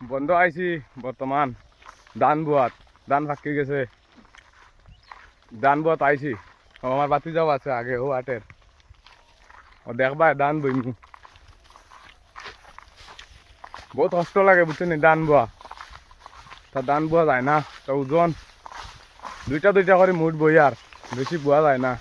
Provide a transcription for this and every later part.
বন্ধ আইছি বর্তমান ধান বুয়াত ধান ফাঁকি গেছে। ধান বুয়াত আইছি। আমার বাতি যাও আছে আগে ও আটের ও দেখবা ধান বইমু। বহুত কষ্ট লাগে বুঝছেন ধান বোয়া তা ধান বোয়া যায় না, তা ওজন দুইটা দুইটা করে মুঠ বই আর বেশি বোয়া যায় না।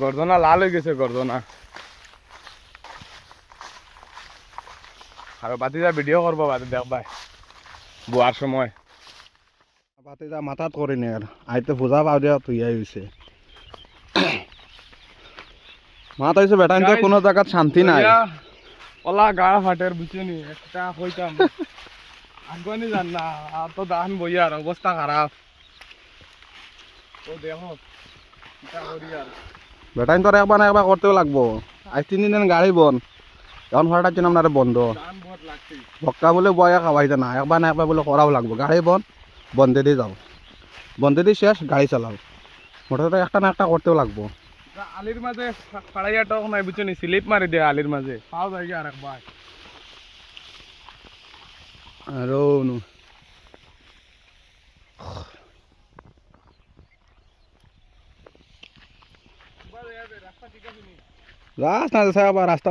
গর্জনা লাল হয়ে গেছে গর্জনা আর বাতি যা ভিডিও করব বাতি দেখবাই বোয়ার সময়। পাতে যা মাথাত করে নে আর আইতে পূজা পাও দিয়া তুই আইছে মাত আইছে বেটা কোনো জায়গাত শান্তি নাই। ওলা গাড়া ফাটের বুঝছেনি একটা কইতাম আগুয়ানি জান না আর তো দান বই আর অবস্থা খারাপ ও দেখো বেটাইন তোর একবার একবার করতেও লাগবো। আজ তিন দিন গাড়ি বন এখন ভাড়াটার জন্য আপনার বন্ধ। বক্কা বলে বয়া খাওয়াইতে না একবার না একবার বলে করাও লাগবো। গাড়ি বন বন্ধে দিয়ে যাও। বন্ধে দিয়ে শেষ গাড়ি চালাও। মোটামুটি একটা না একটা করতেও লাগবো। আলির মাঝে ফাড়াইয়া টক নাই বুঝছেনি স্লিপ মারি দিয়ে আলির মাঝে। পাও যায় আর একবার আৰু নো? রাস্তা নি ৰাস্তা চাই আবার ৰাস্তা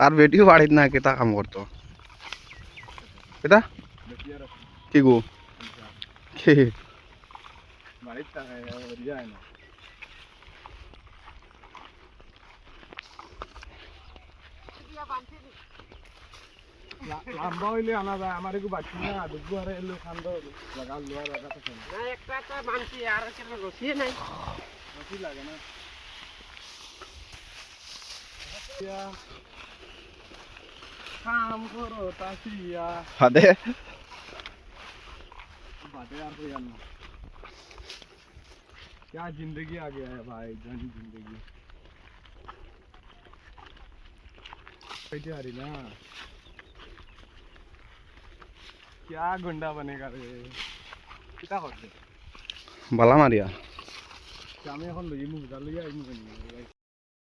তার বেটিও বাড়িত নাই কেতা কাম করতো। কেতা? দেখি আর কি গো? কি? বাড়ির টাকা রিয়া না লাম্বা হইলে আনা যায় আমার একটু বাচ্চা না দুগু আরে এলো খান্দ লাগা লোয়া লাগা থাকে না না একটা একটা মানছি আর কেন রসিয়ে নাই। বেশি লাগে না। কাম করো তাসিয়া হাদে बातें यार कोई यार ना क्या जिंदगी आ गया है भाई जन जिंदगी कैसे आ रही ना क्या गुंडा बनेगा रे कितना करते বালা মারিয়া আমি এখন লই মুখ লইয়া আইমু